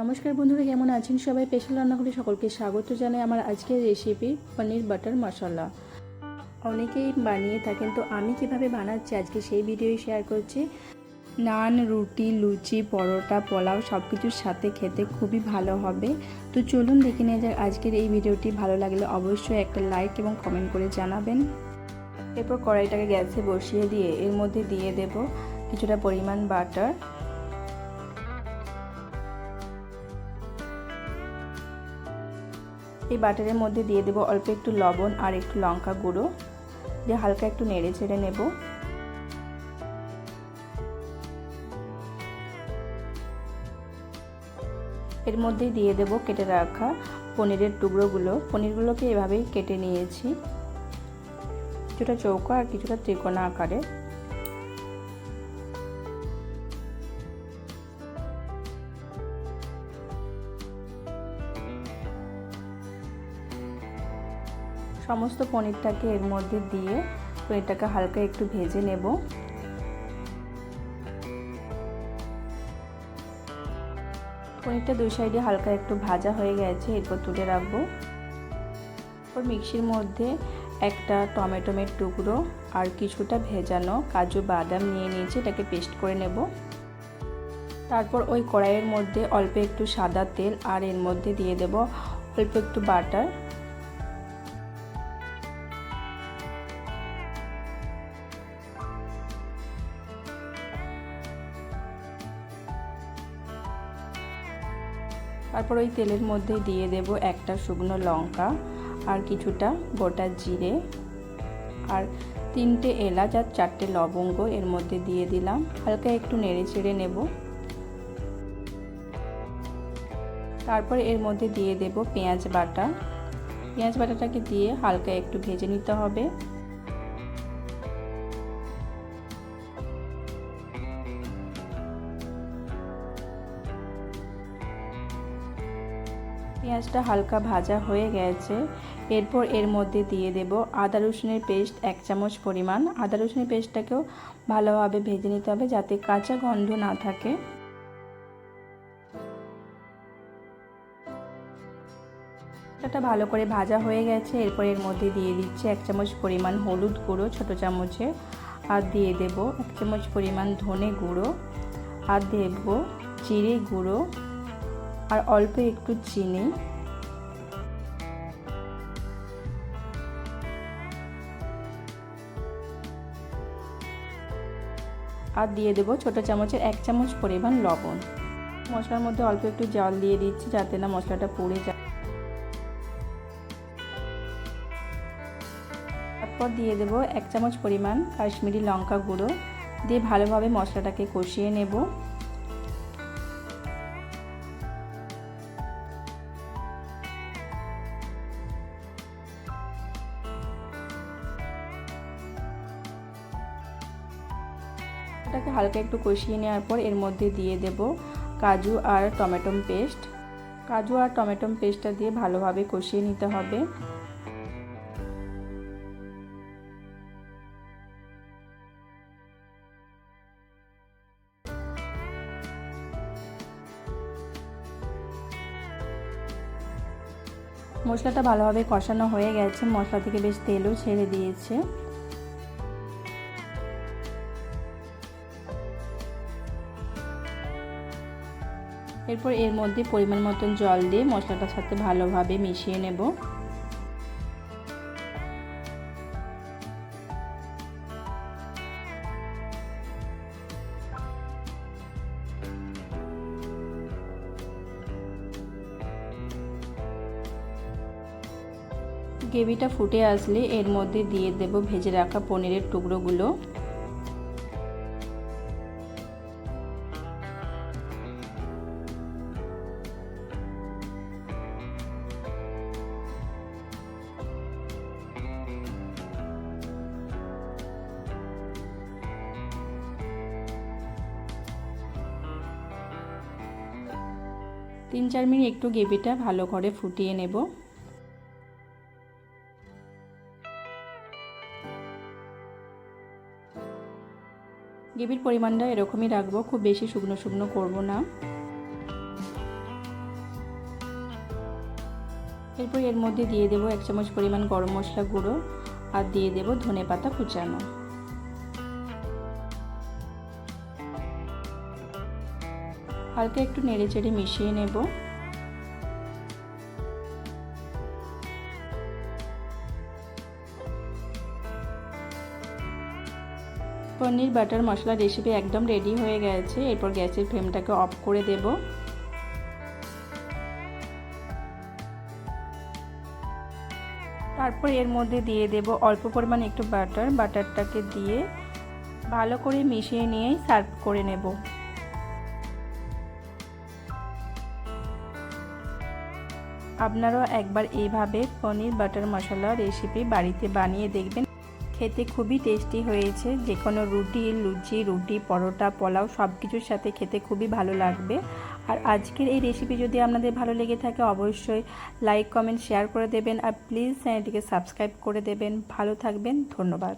নমস্কার বন্ধুরা, কেমন আছেন সবাই? স্পেশাল রান্নাঘরে সকলকে স্বাগত জানাই আমার আজকের রেসিপি পনির বাটার মশলা। অনেকেই বানিয়ে থাকেন, তো আমি কীভাবে বানাচ্ছি আজকে সেই ভিডিওই শেয়ার করছি। নান, রুটি, লুচি, পরোটা, পোলাও সব কিছুর সাথে খেতে খুবই ভালো হবে। তো চলুন দেখে নিয়ে যাক আজকের এই ভিডিওটি ভালো লাগলে অবশ্যই একটা লাইক এবং কমেন্ট করে জানাবেন। এরপর কড়াইটাকে গ্যাসে বসিয়ে দিয়ে এর মধ্যে দিয়ে দেব কিছুটা পরিমাণ বাটার। এই বাটারের মধ্যে দিয়ে দেবো অল্প একটু লবণ আর একটু লঙ্কা গুঁড়ো। দিয়ে হালকা একটু নেড়ে ছেড়ে নেব। এর মধ্যে দিয়ে দেব কেটে রাখা পনিরের টুকরোগুলো। পনিরগুলোকে এভাবেই কেটে নিয়েছি। কিছুটা চৌকো আর কিছুটা ত্রিকোণা আকারে সমস্ত পনিরটাকে এর মধ্যে দিয়ে পনিরটাকে হালকা একটু ভেজে নেব। পনিরটা দুই সাইডে হালকা একটু ভাজা হয়ে গেছে, এরপর তুলে রাখব। এরপর মিক্সির মধ্যে একটা টমেটোমের টুকরো আর কিছুটা ভেজানো কাজু বাদাম নিয়ে নিয়েছি, এটাকে পেস্ট করে নেব। তারপর ওই কড়াইয়ের মধ্যে অল্প একটু সাদা তেল আর এর মধ্যে দিয়ে দেব অল্প একটু বাটার। তারপর ওই তেলের মধ্যে দিয়ে দেব একটা শুকনো লঙ্কা আর কিছুটা গোটা জিরে আর তিনটে এলাচ আর চারটে লবঙ্গ এর মধ্যে দিয়ে দিলাম। হালকা একটু নেড়ে চেড়ে নেব। তারপর এর মধ্যে দিয়ে দেব পেঁয়াজ বাটা। পেঁয়াজ বাটাটাকে দিয়ে হালকা একটু ভেজে নিতে হবে। পেঁয়াজটা হালকা ভাজা হয়ে গেছে। এরপর এর মধ্যে দিয়ে দেব আদা রসুনের পেস্ট এক চামচ পরিমাণ। আদা রসুনের পেস্টটাকেও ভালোভাবে ভেজে নিতে হবে যাতে কাঁচা গন্ধ না থাকে। এটা ভালো করে ভাজা হয়ে গেছে। এরপর এর মধ্যে দিয়ে দিচ্ছি এক চামচ পরিমাণ হলুদ গুঁড়ো, ছোটো চামচে। আর দিয়ে দেব এক চামচ পরিমাণ ধনে গুঁড়ো। আর দেব জিরে গুঁড়ো। আর অল্প একটু চিনি। আর দিয়ে দেবো ছোটো চামচের এক চামচ পরিমাণ লবণ। মশলার মধ্যে অল্প একটু জল দিয়ে দিচ্ছি যাতে না মশলাটা পুড়ে যায়। তারপর দিয়ে দেবো এক চামচ পরিমাণ কাশ্মীরি লঙ্কা গুঁড়ো। দিয়ে ভালোভাবে মশলাটাকে কষিয়ে নেব। এটাকে হালকা একটু কষিয়ে নেওয়ার পর এর মধ্যে দিয়ে দেব কাজু আর টমেটো পেস্ট। কাজু আর টমেটো পেস্টটা দিয়ে ভালোভাবে কষিয়ে নিতে হবে। মশলাটা ভালোভাবে কষানো হয়ে গেছে। মশলা থেকে বেশ তেলও ছেড়ে দিয়েছে। এরপর এর মধ্যে পরিমাণ মতন জল দিয়ে মশলাটার সাথে ভালোভাবে মিশিয়ে নেব। গ্রেভিটা ফুটে আসলে এর মধ্যে দিয়ে দেব ভেজে রাখা পনিরের টুকরোগুলো। তিন চার মিনিট একটু গ্রেভিটা ভালো করে ফুটিয়ে নেব। গ্রেভির পরিমাণটা এরকমই রাখব, খুব বেশি শুকনো শুকনো করব না। এরপর এর মধ্যে দিয়ে দেবো এক চামচ পরিমাণ গরম মশলা গুঁড়ো আর দিয়ে দেবো ধনে পাতা কুচানো। হালকা একটু নেড়ে চেড়ে মিশিয়ে নেব। পনির বাটার মশলা রেসিপি একদম রেডি হয়ে গেছে। এরপর গ্যাসের ফ্লেমটাকে অফ করে দেব। তারপর এর মধ্যে দিয়ে দেব অল্প পরিমাণ একটু বাটার। বাটারটাকে দিয়ে ভালো করে মিশিয়ে নিয়েই সার্ভ করে নেব। আপনারাও একবার এইভাবে পনির বাটার মশলা রেসিপি বাড়িতে বানিয়ে দেখবেন। খেতে খুবই টেস্টি হয়েছে। যে কোনো রুটি, লুচি, রুটি, পরোটা, পোলাও সব কিছুর সাথে খেতে খুবই ভালো লাগবে। আর আজকের এই রেসিপি যদি আপনাদের ভালো লেগে থাকে, অবশ্যই লাইক কমেন্ট শেয়ার করে দেবেন। আর প্লিজ চ্যানেলটিকে সাবস্ক্রাইব করে দেবেন। ভালো থাকবেন। ধন্যবাদ।